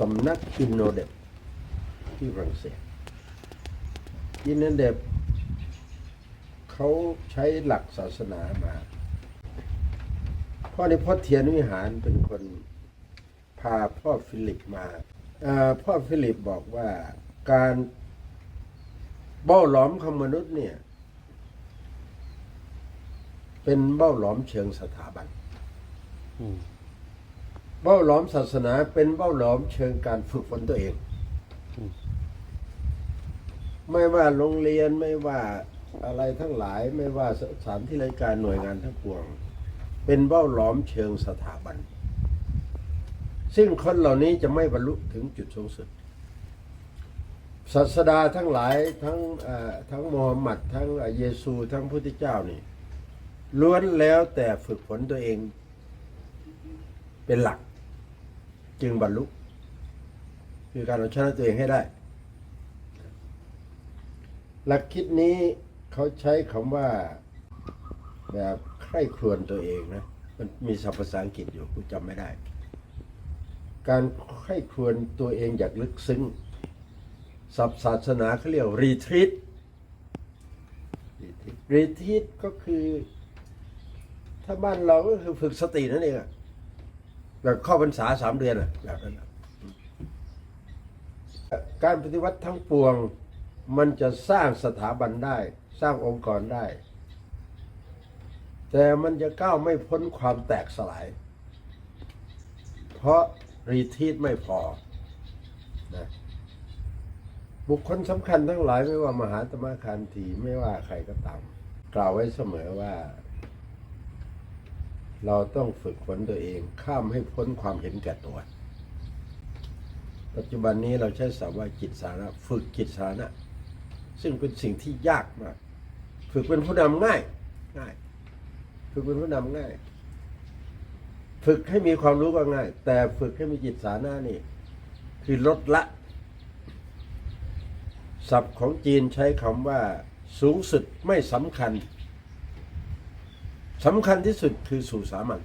สำนักอินโนเดบที่ฝรั่งเศสอินโนเดบเขาใช้หลักศาสนามาพ่อในพ่อเทียนวิหารเป็นคนพาพ่อฟิลิปมาพ่อฟิลิปบอกว่าการเบ้าหลอมของมนุษย์เนี่ย เป็นเบ้าหลอมเชิงสถาบัน เบ้าหลอมศาสนาเป็นเบ้าหลอมเชิงการฝึกฝนตัวเอง ไม่ว่าโรงเรียนไม่ว่าอะไรทั้งหลายไม่ว่าสถานที่ราชการหน่วยงานทั้งปวง เป็นเบ้าหลอมเชิงสถาบัน ซึ่งคนเหล่านี้จะไม่บรรลุถึงจุดสูงสุดศาสดาทั้งหลายทั้งอ่อทั้งมฮัมหมัดทั้งเยซูทั้งพระพุทธเจ้านี่ล้วนแล้วแต่ฝึกฝนตัวเอง เป็นหลัก จึงบรรลุ คือการเอาชนะตัวเองให้ได้ หลักคิดนี้เขาใช้คำว่าแบบใคร่ครวญตัวเองนะ มันมีศัพท์ภาษาอังกฤษอยู่กูจำไม่ได้ การใคร่ครวญตัวเองอย่างลึกซึ้งศัพท์ศาสนาเขาเรียกรีทรีตรีทรีตก็คือ ถ้าบ้านเราก็คือฝึกสตินั่นเองอะ แบบเข้าพรรษาสามเดือนอะแบบนั้นอะการปฏิวัติทั้งปวงมันจะสร้างสถาบันได้ สร้างองค์กรได้ แต่มันจะก้าวไม่พ้นความแตกสลาย เพราะรีทีตไม่พอนะบุคคลสำคัญทั้งหลายไม่ว่ามหาตมะคันธีไม่ว่าใครก็ตาม กล่าวไว้เสมอว่า เราต้องฝึกฝนตัวเองข้ามให้พ้นความเห็นแก่ตัว ปัจจุบันนี้เราใช้ศัพท์ว่าจิตสาระฝึกจิตสาระซึ่งเป็นสิ่งที่ยากมาก ฝึกเป็นผู้นำง่ายง่าย ฝึกเป็นผู้นำง่าย ฝึกให้มีความรู้ก็ง่าย แต่ฝึกให้มีจิตสาระนี่คือลดละ ศัพท์ของจีนใช้คำว่าสูงสุดไม่สำคัญ สำคัญที่สุดคือสู่สามัญ